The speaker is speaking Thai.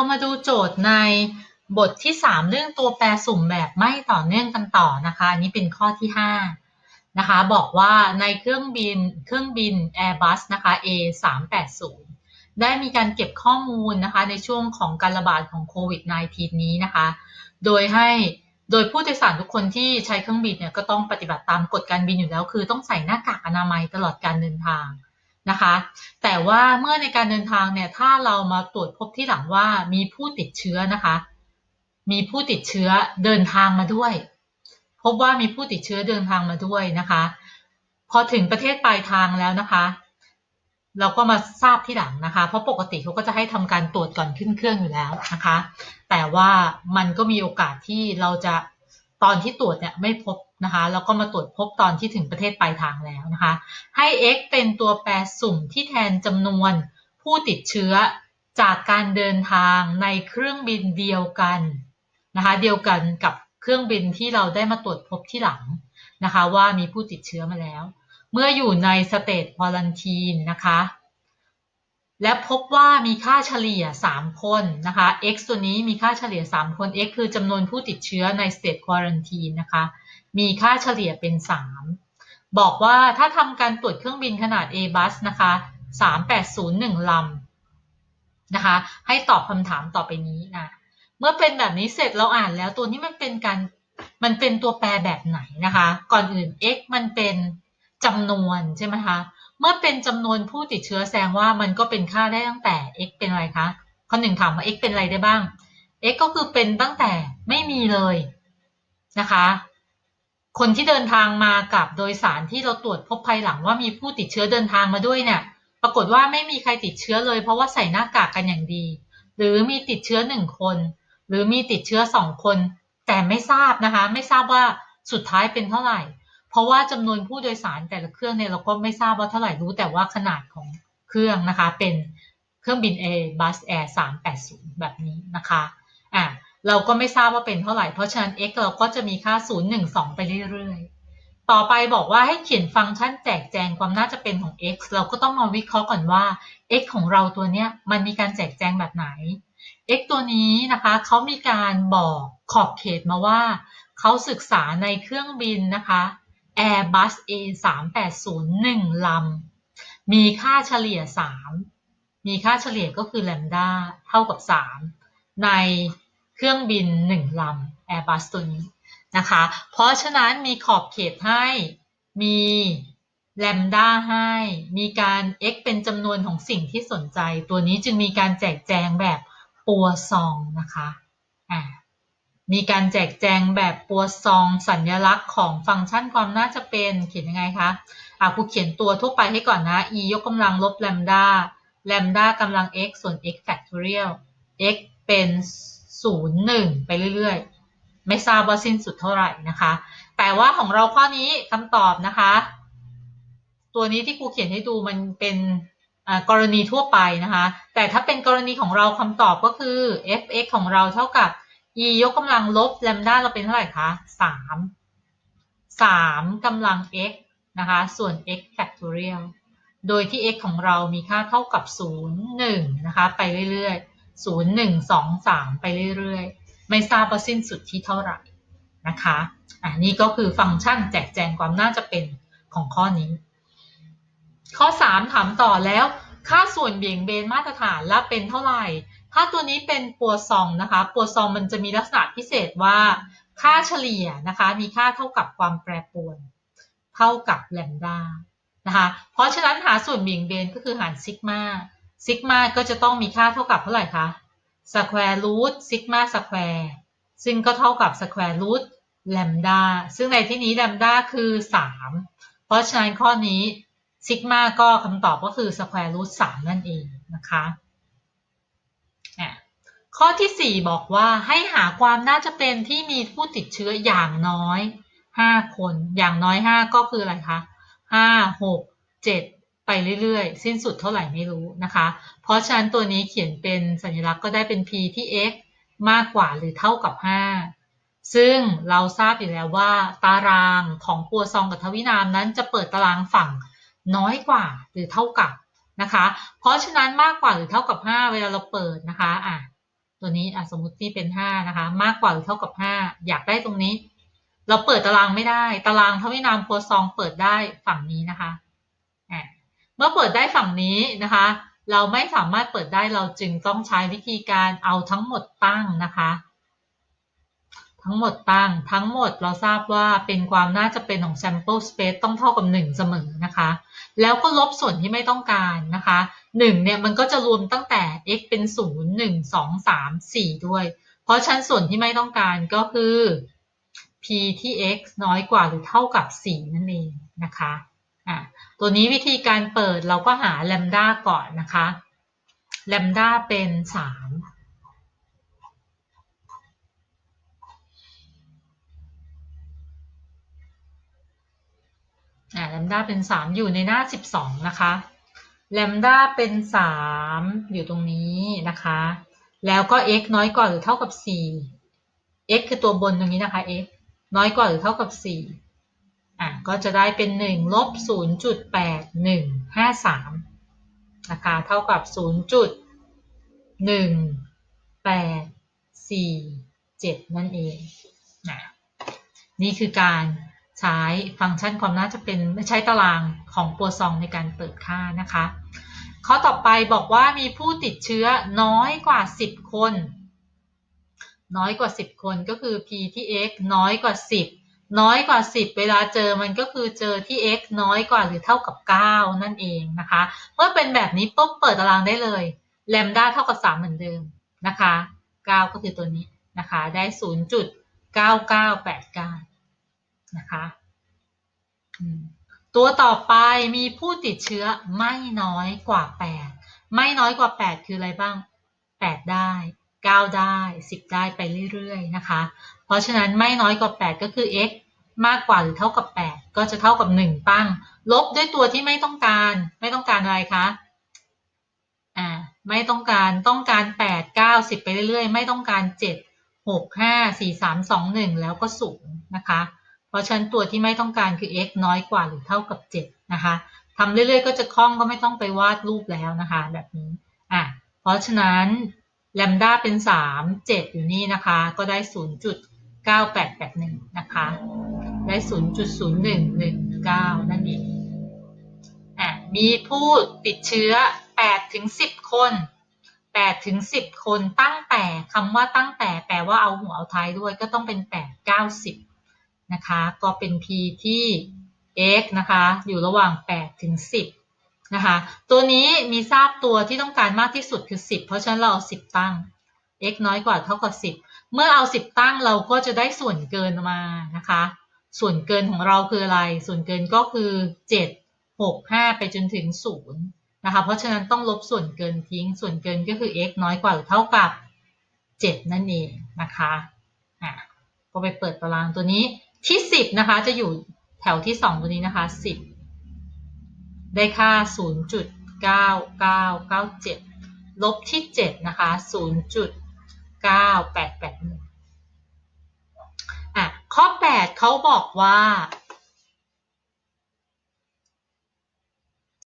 เรามาดูโจทย์ในบทที่ 3 เรื่องตัวแปรสุ่มแบบไม่ต่อเนื่องกันต่อนะคะอันนี้เป็นข้อที่ 5 นะคะ บอกว่าในเครื่องบินเครื่องบิน Airbus นะคะ A 3 8 0 ได้มีการเก็บข้อมูลนะคะในช่วงของการระบาดของโควิด -19 นี้นะคะ โดยให้โดยผู้โดยสารทุกคนที่ใช้เครื่องบินเนี่ยก็ต้องปฏิบัติตามกฎการบินอยู่แล้ว คือต้องใส่หน้ากากอนามัยตลอดการเดินทาง นะคะ แต่ว่าเมื่อในการเดินทางเนี่ยถ้าเรามาตรวจพบที่หลังว่ามีผู้ติดเชื้อนะคะ มีผู้ติดเชื้อเดินทางมาด้วย พบว่ามีผู้ติดเชื้อเดินทางมาด้วยนะคะ พอถึงประเทศปลายทางแล้วนะคะ เราก็มาทราบที่หลังนะคะ เพราะปกติเขาก็จะให้ทำการตรวจก่อนขึ้นเครื่องอยู่แล้วนะคะ แต่ว่ามันก็มีโอกาสที่เราจะ ตอนที่ตรวจเนี่ยไม่พบนะคะแล้วก็มาตรวจพบตอนที่ถึงประเทศปลายทางแล้วนะคะให้ x เป็นตัวแปรสุ่มที่แทนจำนวนผู้ติดเชื้อจากการเดินทางในเครื่องบินเดียวกันนะคะเดียวกันกับเครื่องบินที่เราได้มาตรวจพบที่หลังนะคะว่ามีผู้ติดเชื้อมาแล้ว เมื่ออยู่ในสเตจควอลันทีนนะคะ และพบว่ามีค่าเฉลี่ย 3 คนนะคะ x ตัวนี้มีค่าเฉลี่ย 3 คน x คือจำนวนผู้ติดเชื้อใน state quarantine นะคะ มีค่าเฉลี่ยเป็น 3 บอกว่าถ้าทำการตรวจเครื่องบินขนาด A bus นะคะ 3801 ลำนะคะ ให้ตอบคำถามต่อไปนี้นะ เมื่อเป็นแบบนี้เสร็จเราอ่านแล้วตัวนี้มันเป็นการมันเป็นตัวแปรแบบไหนนะคะ ก่อนอื่น x มันเป็นจำนวนใช่ไหมคะ เมื่อเป็นจำนวนผู้ติดเชื้อแสดงว่ามันก็เป็นค่าได้ตั้งแต่ x เป็นอะไรคะข้อหนึ่งถามว่า x เป็นอะไรได้บ้าง x ก็คือเป็นตั้งแต่ไม่มีเลยนะคะ คนที่เดินทางมากับโดยสารที่เราตรวจพบภายหลังว่ามีผู้ติดเชื้อเดินทางมาด้วยเนี่ย ปรากฏว่าไม่มีใครติดเชื้อเลย เพราะว่าใส่หน้ากากกันอย่างดี หรือมีติดเชื้อหนึ่งคน หรือมีติดเชื้อสองคน แต่ไม่ทราบนะคะ ไม่ทราบว่าสุดท้ายเป็นเท่าไหร่ เพราะว่าจำนวนผู้โดยสารแต่ละเครื่องเนี่ยเราก็ไม่ทราบว่าเท่าไหร่รู้แต่ว่าขนาดของเครื่องนะคะ เป็นเครื่องบิน Airbus Air 380 แบบนี้นะคะอะเราก็ไม่ทราบว่าเป็นเท่าไหร่ เพราะฉะนั้น x เราก็จะมีค่า 0 1 2 ไปเรื่อยๆ ต่อไปบอกว่าให้เขียนฟังก์ชันแจกแจงความน่าจะเป็นของ x เราก็ต้องมาวิเคราะห์ก่อนว่า x ของเราตัวเนี้ยมันมีการแจกแจงแบบไหน x ตัวนี้นะคะเขามีการบอกขอบเขตมาว่าเขาศึกษาในเครื่องบินนะคะ Airbus A 3 8 0 1ลำมีค่าเฉลี่ย3มีค่าเฉลี่ยก็คือแลมดาเท่ากับ3ในเครื่องบิน1ลำ Airbus ตัวนี้นะคะ เพราะฉะนั้นมีขอบเขตให้ มีแลมดาให้ มีการ x เป็นจำนวนของสิ่งที่สนใจ ตัวนี้จึงมีการแจกแจงแบบปัวซองนะคะ อ่า มีการแจกแจงแบบปัวซองสัญลักษณ์ของฟังก์ชันความน่าจะเป็นเขียนยังไงคะอะครูเขียนตัวทั่วไปให้ก่อนนะ e ยกกำลังลบแลมดาแลมดากำลัง x ส่วน x factorial x เป็น 0 1 ไปเรื่อยๆ ไม่ทราบว่าสิ้นสุดเท่าไหร่นะคะ แต่ว่าของเราข้อนี้คำตอบนะคะ ตัวนี้ที่ครูเขียนให้ดูมันเป็นกรณีทั่วไปนะคะ แต่ถ้าเป็นกรณีของเราคำตอบก็คือ f(x) ของเราเท่ากับ e ยกกำลังลบแลมด้าเราเป็นเท่าไหร่คะสามสามกำลัง x นะคะ ส่วน x factorial โดยที่ x ของเรามีค่าเท่ากับ 0 1 นะคะ ไปเรื่อยๆ 0 1 2 3 ไปเรื่อยๆ ไม่ทราบว่าสิ้นสุดที่เท่าไหร่นะคะอ่านี่ก็คือฟังก์ชันแจกแจงความน่าจะเป็นของข้อนี้ ข้อ 3 ถามต่อแล้ว ค่าส่วนเบี่ยงเบนมาตรฐานแล้วเป็นเท่าไหร่ ถ้าตัวนี้เป็นปัวซองนะคะปัวซองมันจะมีลักษณะพิเศษว่า ค่าเฉลี่ยนะคะ มีค่าเท่ากับความแปรปรวน เท่ากับแลมดานะคะเพราะฉะนั้นหาส่วนเบี่ยงเบนก็คือหารซิกมาซิกมาก็จะต้องมีค่าเท่ากับเท่าไหร่คะสแควร์รูทซิกมาสแควร์ซึ่งก็เท่ากับสแควร์รูทแลมดาซึ่งในที่นี้แลมดาคือ 3 เพราะฉะนั้นข้อนี้ซิกมาก็คำตอบก็คือสแควร์รูท3นั่นเองนะคะ ข้อที่4บอกว่าให้หาความน่าจะเป็นที่มีผู้ติดเชื้ออย่างน้อย5คน อย่างน้อย5ก็คืออะไรคะ5 6 7ไปเรื่อยๆ สิ้นสุดเท่าไหร่ไม่รู้นะคะ เพราะฉะนั้นตัวนี้เขียนเป็นสัญลักษณ์ก็ได้เป็น p ที่ x มากกว่าหรือเท่ากับ 5 ซึ่งเราทราบอยู่แล้วว่าตารางของปัวซองกับทวินามนั้นจะเปิดตารางฝั่งน้อยกว่าหรือเท่ากับนะคะ เพราะฉะนั้นมากกว่าหรือเท่ากับ 5 เวลาเราเปิดนะคะอะ ตัวนี้อสมมติที่เป็นห้านะคะ มากกว่าหรือเท่ากับห้าอยากได้ตรงนี้ เราเปิดตารางไม่ได้ ตารางทวินามโพซองเปิดได้ฝั่งนี้นะคะเมื่อเปิดได้ฝั่งนี้นะคะ เราไม่สามารถเปิดได้เราจึงต้องใช้วิธีการเอาทั้งหมดตั้งนะคะ ทั้งหมดตั้ง ทั้งหมดเราทราบว่าเป็นความน่าจะเป็นของ sample space ต้องเท่ากับ 1 เสมอนะคะ แล้วก็ลบส่วนที่ไม่ต้องการนะคะ1เนี่ยมันก็จะรวมตั้งแต่ x เป็น 0 1 2 3 4 ด้วย เพราะชั้นส่วนที่ไม่ต้องการก็คือ p ที่ x น้อยกว่าหรือเท่ากับ 4 นั่นเองนะคะอะตัวนี้วิธีการเปิดเราก็หาแลมด้าก่อนนะคะแลมด้าเป็น 3 อ่าแลมด้าเป็น3อยู่ในหน้า12นะคะแลมด้าเป็น3อยู่ตรงนี้นะคะ แล้วก็ x น้อยกว่าหรือเท่ากับ4 x คือตัวบนตรงนี้นะคะ x น้อยกว่าหรือเท่ากับ4อะก็จะได้เป็น1ลบ0.8153นะคะเท่ากับ0.1847นั่นเองนะนี่คือการ ใช้ฟังก์ชันความน่าจะเป็นไม่ใช้ตารางของปัวซองในการเปิดค่านะคะ ข้อต่อไปบอกว่ามีผู้ติดเชื้อน้อยกว่า 10 คน น้อยกว่า 10 คนก็คือ p ที่ x น้อยกว่า 10 น้อยกว่า 10 เวลาเจอมันก็คือเจอที่ x น้อยกว่าหรือเท่ากับ 9 นั่นเองนะคะ เมื่อเป็นแบบนี้ปุ๊บเปิดตารางได้เลยแลมด้าเท่ากับ 3 เหมือนเดิมนะคะ 9 ก็คือตัวนี้นะคะ ได้ 0.9989 นะคะตัวต่อไปมีผู้ติดเชื้อไม่น้อยกว่า 8 ไม่น้อยกว่า 8 คืออะไรบ้าง 8 ได้ 9 ได้ 10 ได้ไปเรื่อยๆนะคะ เพราะฉะนั้นไม่น้อยกว่า 8 ก็คือ x มากกว่าหรือเท่ากับ 8 ก็จะเท่ากับ1ตั้ง ลบด้วยตัวที่ไม่ต้องการ ไม่ต้องการอะไรคะ อ่า ไม่ต้องการ ต้องการ 8 9 10 ไปเรื่อยๆ ไม่ต้องการ 7 6 5 4 3 2 1 แล้วก็0นะคะ เพราะฉะนั้นตัวที่ไม่ต้องการคือ x น้อยกว่าหรือเท่ากับ 7 นะคะทำเรื่อยๆ ก็จะคล่องก็ไม่ต้องไปวาดรูปแล้วนะคะ แบบนี้อะเพราะฉะนั้นแลมด้าเป็น 3 7 อยู่นี่นะคะ ก็ได้ 0.9881 นะคะ ได้ 0.0119 นั่นเองอะมีผู้ติดเชื้อ8ถึง10 คน 8 ถึง 10 คนตั้งแต่คำว่าตั้งแต่แปลว่าเอาหัวเอาท้ายด้วยก็ต้องเป็น 8 9 10 นะคะ ก็เป็น p ที่ x นะคะ อยู่ระหว่าง 8 ถึง 10 นะคะ ตัวนี้มีทราบตัวที่ต้องการมากที่สุดคือ 10 เพราะฉะนั้นเราเอา 10 ตั้ง x น้อยกว่าเท่ากับ 10 เมื่อเอา 10 ตั้งเราก็จะได้ส่วนเกินมานะคะ ส่วนเกินของเราคืออะไร ส่วนเกินก็คือ 7 6 5 ไปจนถึง 0 นะคะ เพราะฉะนั้นต้องลบส่วนเกินทิ้ง ส่วนเกินก็คือ x น้อยกว่าหรือเท่ากับ 7 นั่นเองนะคะ อะ ก็ไปเปิดตารางตัวนี้ ที่สิบนะคะ จะอยู่แถวที่สองตัวนี้นะคะสิบได้ค่าศูนย์จุดเก้าเก้าเก้าเจ็ดลบที่เจ็ดนะคะศูนย์จุดเก้าแปดแปดหนึ่งอะข้อแปดเขาบอกว่า